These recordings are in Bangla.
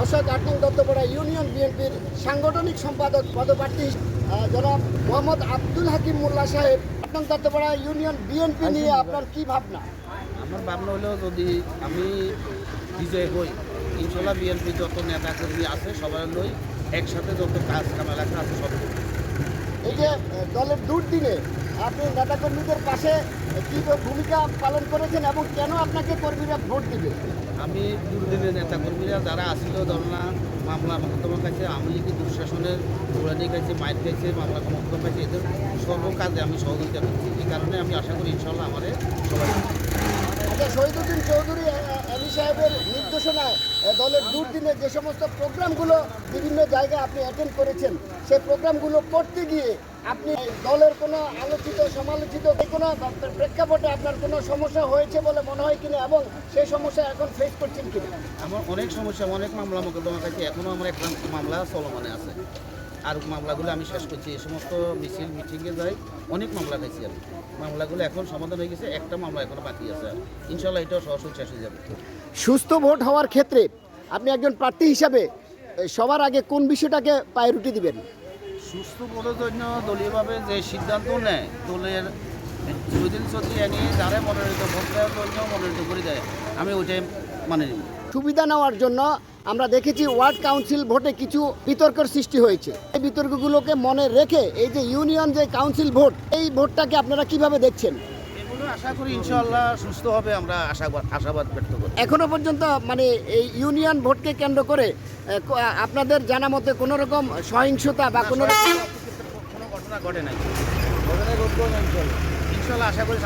দর্শক আট নং দত্তপাড়া ইউনিয়ন বিএনপির সাংগঠনিক সম্পাদক পদপ্রার্থী জনাব মোহাম্মদ আব্দুল হাকিম মোল্লা সাহেব আট নং দত্তপাড়া ইউনিয়ন বিএনপি নিয়ে আপনার কি ভাবনা? আমার ভাবনা হলো যদি আমি বিজয় হই ইনশাল্লাহ বিএনপি যত নেতা কর্মী আছে সবাই লই একসাথে যত কাজ কাম এলাকা আছে সব এই যে দলের দুর্দিনে আপনি নেতাকর্মীদের পাশে কী ভূমিকা পালন করেছেন এবং কেন আপনাকে কর্মীরা ভোট দিবে? আমি দুর্দিনের নেতা কর্মীরা যারা আসছিল ধরনা মামলা মকদ্দমা খাইছে আওয়ামী লীগের দুঃশাসনের দৌড়ানি খাইছে মাইর খাইছে মামলা মকদ্দমা খাইছে এদের সর্ব কাজে আমি সহযোগিতা করছি। এই কারণে আমি আশা করি ইনশাল্লাহ আমারে সবাই আচ্ছা শহীদুদ্দিন চৌধুরী আলী সাহেবের নির্দেশনায় দলের দুর্দিনে যে সমস্ত প্রোগ্রামগুলো বিভিন্ন জায়গায় আপনি অ্যাটেন্ড করেছেন সেই প্রোগ্রামগুলো করতে গিয়ে আপনি দলের কোনো আলোচিত সমালোচিত কোনো প্রেক্ষাপটে আপনার কোনো সমস্যা হয়েছে বলে মনে হয় কিনা এবং সেই সমস্যা এখন ফেস করছেন কিনা? আমার অনেক সমস্যা অনেক মামলা মোকদ্দমা খাইছে এখনও আমার একটা মামলা চলমানে আছে। আর মামলাগুলো আমি শেষ করছি। এই সমস্ত মিছিল মিটিংয়ে যাই অনেক মামলা খাইছি আমি। মামলাগুলো এখন সমাধান হয়ে গেছে একটা মামলা এখনও বাকি আছে। ইনশাল্লাহ এটাও সহজ শেষ হয়ে যাবে। সুস্থ ভোট হওয়ার ক্ষেত্রে আপনি একজন প্রার্থী হিসাবে সবার আগে কোন বিষয়টাকে প্রায়োরিটি দিবেন? সুস্থ করার জন্য দলীয়ভাবে যে সিদ্ধান্ত নেয়, দলের দুদিন সত্যি এনে যারা মনোনীত ভোট জন্য মনোনীত করে দেয়। আমি ওইটাই মানে সুবিধা নেওয়ার জন্য আমরা দেখেছি ওয়ার্ড কাউন্সিল ভোটে কিছু বিতর্কের সৃষ্টি হয়েছে। এই বিতর্কগুলোকে মনে রেখে এই যে ইউনিয়ন যে কাউন্সিল ভোট, এই ভোটটাকে আপনারা কীভাবে দেখছেন? আশা করি ইনশাল্লাহ সুস্থ হবে আমরা আশাবাদ আশাবাদ ব্যক্ত করি। এখনও পর্যন্ত মানে এই ইউনিয়ন ভোটকে কেন্দ্র করে আপনাদের জানা মতে কোনো রকম সহিংসতা বা কোনো রকম কোনো ঘটনা ঘটে নাই। আশা করি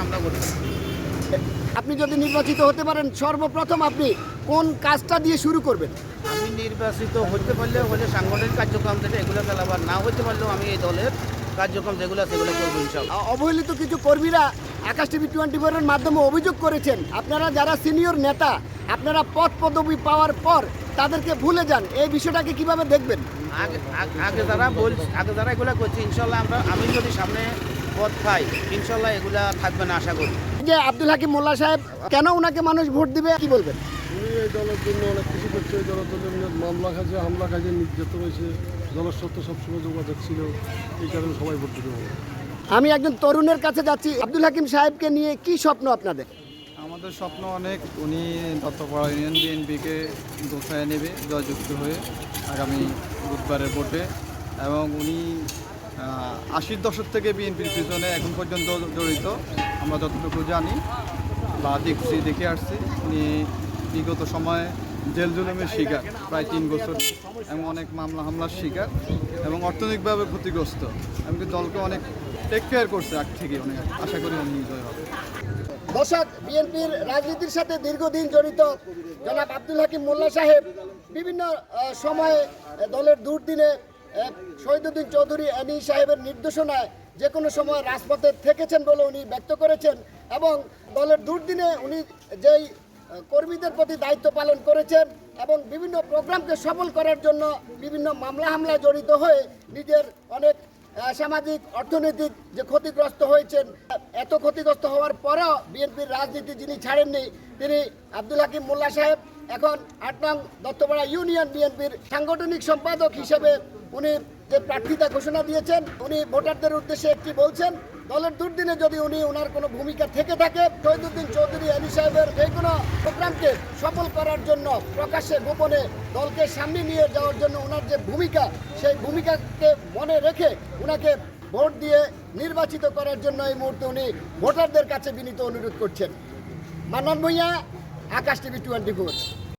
আপনি যদি নির্বাচিত হতে পারেন সর্বপ্রথম আপনি কোন কাজটা দিয়ে শুরু করবেন? আমি নির্বাচিত হতে পারলে হলে সাংগঠনিক কার্যক্রম থেকে এগুলো চালাবার না হতে পারলেও আমি এই দলের কার্যক্রম যেগুলো সেগুলো করব ইনশাল্লাহ অবহেলিত কিছু কর্মীরা আকাশ টিভি টোয়েন্টি ফোরের মাধ্যমে অভিযোগ করেছেন। আপনারা যারা সিনিয়র নেতা আপনারা পদ পদবি পাওয়ার পর তাদেরকে ভুলে যান। এই বিষয়টাকে কীভাবে দেখবেন? আগে যারা বল আগে যারা এগুলো করছে ইনশাল্লাহ আমরা আমি যদি সামনে পদ পাই ইনশাল্লাহ এগুলা থাকবে না আশা করি। যে আব্দুল হাকিম মোল্লা সাহেব কেন ওনাকে মানুষ ভোট দিবে কি বলবেন? উনি এই দলের জন্য অনেক কিছু করছে এই দলের জন্য মামলা খাইছে হামলা খাইছে নির্যাতন হয়েছে দলের সত্য সবসময় যোগাযোগ ছিল এই কারণে সবাই ভোট দিতে হবে আমি একজন তরুণের কাছে যাচ্ছি। আব্দুল হাকিম সাহেবকে নিয়ে কি স্বপ্ন আপনাদের? আমাদের স্বপ্ন অনেক। উনি দত্তপাড়া ইউনিয়ন বিএনপিকে দোষায় নেবে, জয়যুক্ত হয়ে আগামী বুধবারের ভোটে। এবং উনি আশির দশক থেকে বিএনপির পিছনে এখন পর্যন্ত জড়িত। আমরা যতটুকু জানি, বা দেখছি, দেখে আসছি, উনি বিগত সময়ে জেল জুলুমের শিকার, প্রায় তিন বছর এবং অনেক মামলা হামলার শিকার এবং অর্থনৈতিকভাবে ক্ষতিগ্রস্ত। এমনকি দলকে অনেক টেক কেয়ার করছে থেকে অনেক, আশা করি জয় হবে। দর্শক, বিএনপির রাজনীতির সাথে দীর্ঘদিন জড়িত জনাব আব্দুল হাকিম মোল্লা সাহেব বিভিন্ন সময়ে দলের দুর্দিনে শহীদুদ্দিন চৌধুরী আনি সাহেবের নির্দেশনায় যে কোনো সময় রাজপথে থেকেছেন বলে উনি ব্যক্ত করেছেন এবং দলের দুর্দিনে উনি যেই কর্মীদের প্রতি দায়িত্ব পালন করেছেন এবং বিভিন্ন প্রোগ্রামকে সফল করার জন্য বিভিন্ন মামলা হামলায় জড়িত হয়ে নিজের অনেক সামাজিক, অর্থনৈতিক যে ক্ষতিগ্রস্ত হয়েছেন, এত ক্ষতিগ্রস্ত হওয়ার পরও বিএনপির রাজনীতি যিনি ছাড়েননি, তিনি আব্দুল হাকিম মোল্লা সাহেব, এখন আট নং দত্তপাড়া ইউনিয়ন বিএনপির সাংগঠনিক সম্পাদক হিসেবে উনি যে প্রার্থিতা ঘোষণা দিয়েছেন, উনি ভোটারদের উদ্দেশ্যে একটি বলছেন, দলের দুর্দিনে যদি উনি ওনার কোনো ভূমিকা থেকে থাকে, শহীদুদ্দিন চৌধুরী আলী সাহেবের যে কোনো প্রোগ্রামকে সফল করার জন্য প্রকাশ্যে, গোপনে দলকে সামনে নিয়ে যাওয়ার জন্য ওনার যে ভূমিকা, সেই ভূমিকাকে মনে রেখে ওনাকে ভোট দিয়ে নির্বাচিত করার জন্য এই মুহূর্তে উনি ভোটারদের কাছে বিনীত অনুরোধ করছেন। Mannan Bhuiyan, Akash TV twenty four.